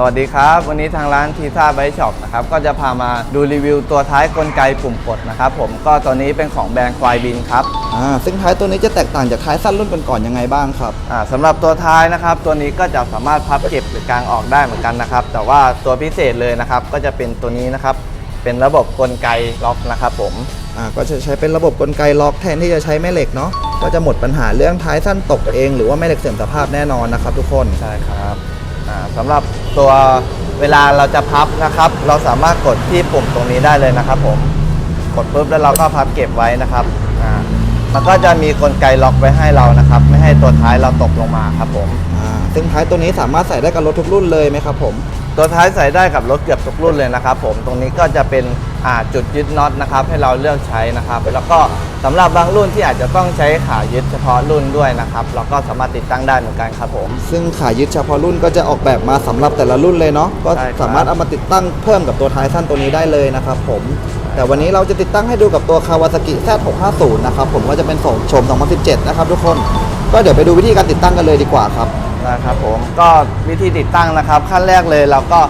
สวัสดีครับ วันนี้ทางร้านทีซ่าไบช็อปนะครับก็จะพามาดูรีวิวตัวท้ายกลไกปุ่มกดนะครับผมก็ตัวนี้เป็นของแบรนด์ควายบินครับอ่าซึ่งท้ายตัวนี้จะแตกต่างจากท้ายสั้นรุ่นก่อนๆยังไงบ้างครับอ่าสำหรับตัวท้ายนะครับ ตัวนี้ก็จะสามารถพับเก็บหรือกางออกได้เหมือนกันนะครับ แต่ว่าตัวพิเศษเลยนะครับ ก็จะเป็นตัวนี้นะครับ เป็นระบบกลไกล็อกนะครับผมอ่าก็จะใช้เป็นระบบกลไกล็อกแทนที่จะใช้แม่เหล็กเนาะก็จะหมดปัญหาเรื่องท้ายสั้นตกเอง หรือว่าแม่เหล็กเสื่อมสภาพแน่นอนนะครับ ทุกคนใช่ครับ อ่าสำหรับตัวเวลาเราจะพับนะครับ เราสามารถกดที่ปุ่มตรงนี้ได้เลยนะครับ ผมกดปุ๊บแล้วเราก็พับเก็บไว้นะครับ มันก็จะมีกลไกล็อกไว้ให้เรานะครับ ไม่ให้ตัวท้ายเราตกลงมาครับผม อ่าซึ่งท้ายตัวนี้สามารถใส่ได้กับรถทุกรุ่นเลยไหมครับผม ตัวท้ายใส่ได้กับรถเกือบทุกรุ่นเลยนะครับผมตรงนี้ก็จะเป็นอ่าจุดยึดน็อตนะครับ ให้เราเลือกใช้นะครับ แล้วก็สำหรับบางรุ่นที่อาจจะต้องใช้ขายึดเฉพาะรุ่นด้วยนะครับ เราก็สามารถติดตั้งได้เหมือนกันครับผม ซึ่งขายึดเฉพาะรุ่นก็จะออกแบบมาสำหรับแต่ละรุ่นเลยเนาะก็ใช่ครับ สามารถเอามาติดตั้งเพิ่มกับตัวท้ายสั้นตัวนี้ได้เลยนะครับผม แต่วันนี้เราจะติดตั้งให้ดูกับตัว Kawasaki Z650 นะครับผมก็จะเป็นส่งชม2017 นะครับทุกคนก็เดี๋ยวไปดูวิธีการติดตั้งกันเลยดีกว่าครับนะครับผมก็วิธีติดตั้งนะครับขั้นแรกเลยเราก็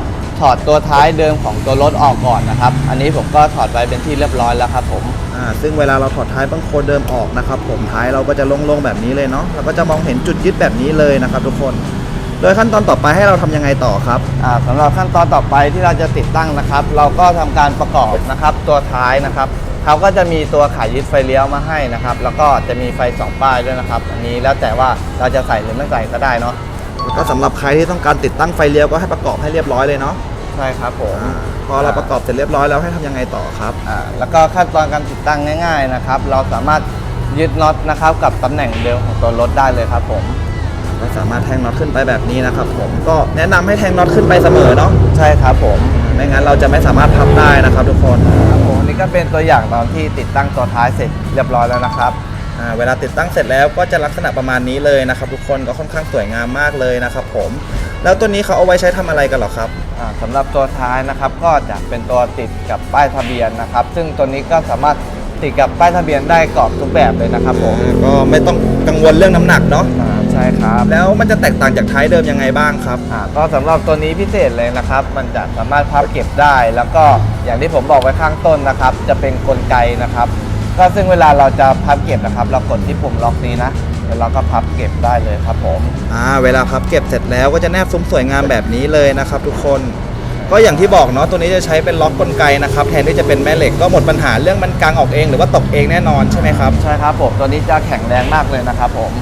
ถอดตัวท้ายเดิมของตัวรถออกก่อนนะครับ อันนี้ผมก็ถอดไว้เป็นที่เรียบร้อยแล้วครับผมอ่าซึ่งเวลาเราถอดท้ายบังโคลนเดิมออกนะครับ ผมท้ายเราก็จะโล่งๆแบบนี้เลยเนาะเราก็จะมองเห็นจุดยึดแบบนี้เลยนะครับ ทุกคน โดยขั้นตอนต่อไปให้เราทำยังไงต่อครับ อ่าสำหรับขั้นตอนต่อไปที่เราจะติดตั้งนะครับ เราก็ทำการประกอบนะครับตัวท้ายนะครับเขาก็จะมีตัวขายยึดไฟเลี้ยวมาให้นะครับ แล้วก็จะมีไฟสองป้ายด้วยนะครับ อันนี้แล้วแต่ว่าเราจะใส่หรือไม่ใส่ก็ได้เนาะแล้วก็สำหรับใครที่ต้องการติดตั้งไฟเลี้ยวก็ให้ประกอบให้เรียบร้อยเลยเนาะใช่ครับผม อ่าพอเราประกอบเสร็จเรียบร้อยแล้วให้ทำยังไงต่อครับ อ่าแล้วก็ขั้นตอนการติดตั้งง่าย ๆนะครับ เราสามารถยึดน็อตนะครับกับตำแหน่งเดิมของตัวรถได้เลยครับผม ก็สามารถแทงน็อตขึ้นไปแบบนี้นะครับ ผมก็แนะนำให้แทงน็อตขึ้นไปเสมอเนาะใช่ครับผมไม่งั้นเราจะไม่สามารถพับได้นะครับ ทุกคนครับผมอันนี่ก็เป็นตัวอย่างตอนที่ติดตั้งตัวท้ายเสร็จเรียบร้อยแล้วนะครับ อ่าเวลาติดตั้งเสร็จแล้วก็จะลักษณะประมาณนี้เลยนะครับ ทุกคนก็ค่อนข้างสวยงามมากเลยนะครับ ผม แล้วตัวนี้เขาเอาไว้ใช้ทำอะไรกันเหรอครับ อ่าสำหรับตัวท้ายนะครับก็จะเป็นตัวติดกับป้ายทะเบียนนะครับ ซึ่งตัวนี้ก็สามารถติดกับป้ายทะเบียนได้กรอบทุกแบบเลยนะครับผมอ่าก็ไม่ต้องกังวลเรื่องน้ำหนักเนาะอ่าใช่ ครับแล้วมันจะแตกต่างจากท้ายเดิมยังไงบ้างครับ อ่าก็สำหรับตัวนี้พิเศษเลยนะครับ มันจะสามารถพับเก็บได้ แล้วก็อย่างที่ผมบอกไว้ข้างต้นนะครับ จะเป็นกลไกนะครับ ก็ซึ่งเวลาเราจะพับเก็บนะครับ เรากดที่ปุ่มล็อกนี้นะแล้วเราก็พับเก็บได้เลยครับผม อ่าเวลาพับเก็บเสร็จแล้วก็จะแนบซุ้มสวยงามแบบนี้เลยนะครับทุกคน ก็อย่างที่บอกเนาะตัวนี้จะใช้เป็นล็อกกลไกนะครับแทนที่จะเป็นแม่เหล็กก็หมดปัญหาเรื่องมันกางออกเอง หรือว่าตกเองแน่นอนใช่ไหมครับ ใช่ครับผม ตัวนี้จะแข็งแรงมากเลยนะครับผม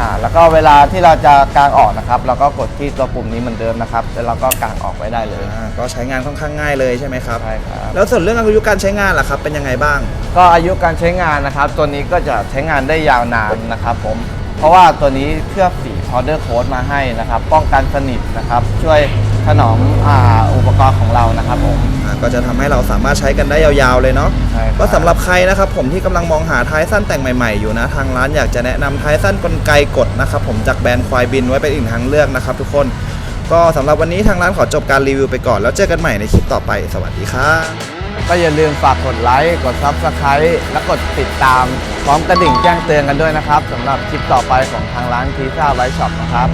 อ่าแล้วก็เวลาที่เราจะกางออกนะครับเราก็กดที่ตัวปุ่มนี้เหมือนเดิมนะครับแล้วเราก็กางออกไว้ได้เลย อ่าก็ใช้งานค่อนข้างง่ายเลยใช่ไหมครับ ใช่ครับ แล้วส่วนเรื่องอายุการใช้งานล่ะครับ เป็นยังไงบ้าง ก็อายุการใช้งานนะครับ ตัวนี้ก็จะใช้งานได้ยาวนานนะครับผม เพราะว่าตัวนี้เคลือบสี powder coat มาให้นะครับ ป้องกันสนิทนะครับ ช่วยถนอมอาอุปกรณ์ของเรานะครับผม อ่าก็จะทำให้เราสามารถใช้กันได้ยาวๆเลยเนาะใช่ครับ ก็สำหรับใครนะครับผมที่กำลังมองหาท้ายสั้นแต่งใหม่ๆอยู่นะ ทางร้านอยากจะแนะนำท้ายสั้นกลไกกดนะครับผมจากแบรนด์ควายบินไว้เป็นอีกทางเลือกนะครับทุกคน ก็สำหรับวันนี้ทางร้านขอจบการรีวิวไปก่อนแล้วเจอกันใหม่ในคลิปต่อไปสวัสดีครับ ก็อย่าลืมฝากกดไลค์ กด Subscribe และกดติดตาม พร้อมกระดิ่งแจ้งเตือนกันด้วยนะครับสำหรับคลิปต่อไปของทางร้านทีซ่าไวช็อปนะครับ